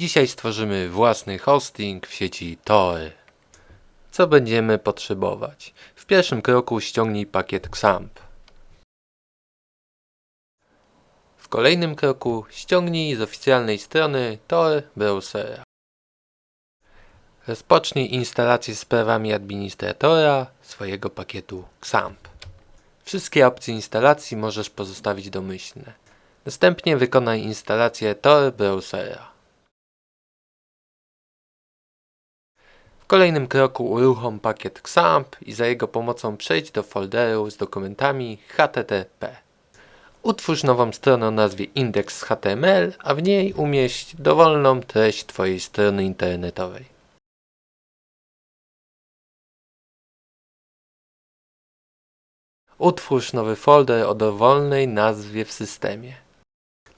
Dzisiaj stworzymy własny hosting w sieci Tor. Co będziemy potrzebować? W pierwszym kroku ściągnij pakiet XAMPP. W kolejnym kroku ściągnij z oficjalnej strony Tor browsera. Rozpocznij instalację z prawami administratora swojego pakietu XAMPP. Wszystkie opcje instalacji możesz pozostawić domyślne. Następnie wykonaj instalację Tor browsera. Kolejnym kroku uruchom pakiet XAMPP i za jego pomocą przejdź do folderu z dokumentami HTTP. Utwórz nową stronę o nazwie index.html, a w niej umieść dowolną treść Twojej strony internetowej. Utwórz nowy folder o dowolnej nazwie w systemie.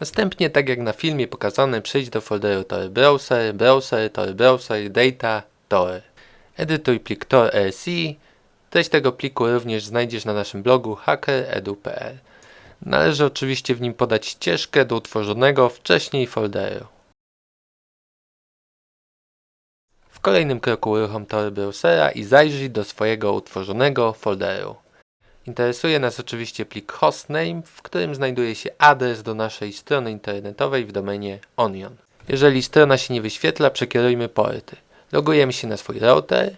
Następnie, tak jak na filmie pokazane, przejdź do folderu Tor Browser, Browser, Tor Browser, Data, Tor. Edytuj plik tor.rsi. Treść tego pliku również znajdziesz na naszym blogu hackeredu.pl. Należy oczywiście w nim podać ścieżkę do utworzonego wcześniej folderu. W kolejnym kroku uruchom Tor Browsera i zajrzyj do swojego utworzonego folderu. Interesuje nas oczywiście plik hostname, w którym znajduje się adres do naszej strony internetowej w domenie Onion. Jeżeli strona się nie wyświetla, przekierujmy porty. Logujemy się na swój router.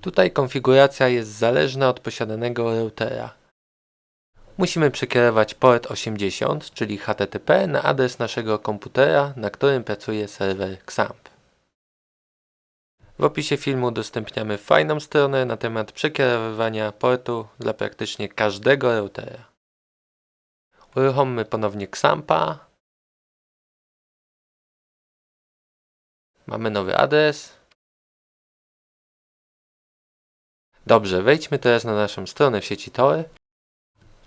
Tutaj konfiguracja jest zależna od posiadanego routera. Musimy przekierować port 80, czyli HTTP, na adres naszego komputera, na którym pracuje serwer XAMPP. W opisie filmu udostępniamy fajną stronę na temat przekierowywania portu dla praktycznie każdego routera. Uruchommy ponownie XAMPA. Mamy nowy adres. Dobrze, wejdźmy teraz na naszą stronę w sieci Tor.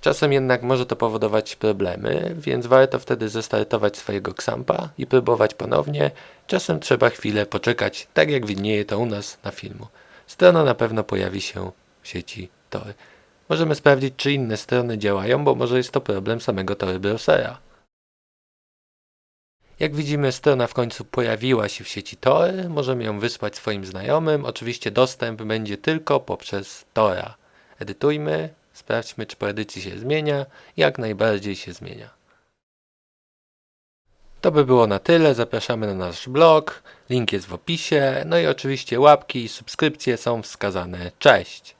Czasem jednak może to powodować problemy, więc warto wtedy zestartować swojego XAMPA i próbować ponownie. Czasem trzeba chwilę poczekać, tak jak widnieje to u nas na filmu. Strona na pewno pojawi się w sieci Tor. Możemy sprawdzić, czy inne strony działają, bo może jest to problem samego Tor browsera. Jak widzimy, strona w końcu pojawiła się w sieci Tor. Możemy ją wysłać swoim znajomym. Oczywiście dostęp będzie tylko poprzez Tora. Edytujmy, sprawdźmy, czy po edycji się zmienia. Jak najbardziej się zmienia. To by było na tyle. Zapraszamy na nasz blog. Link jest w opisie. No i oczywiście łapki i subskrypcje są wskazane. Cześć!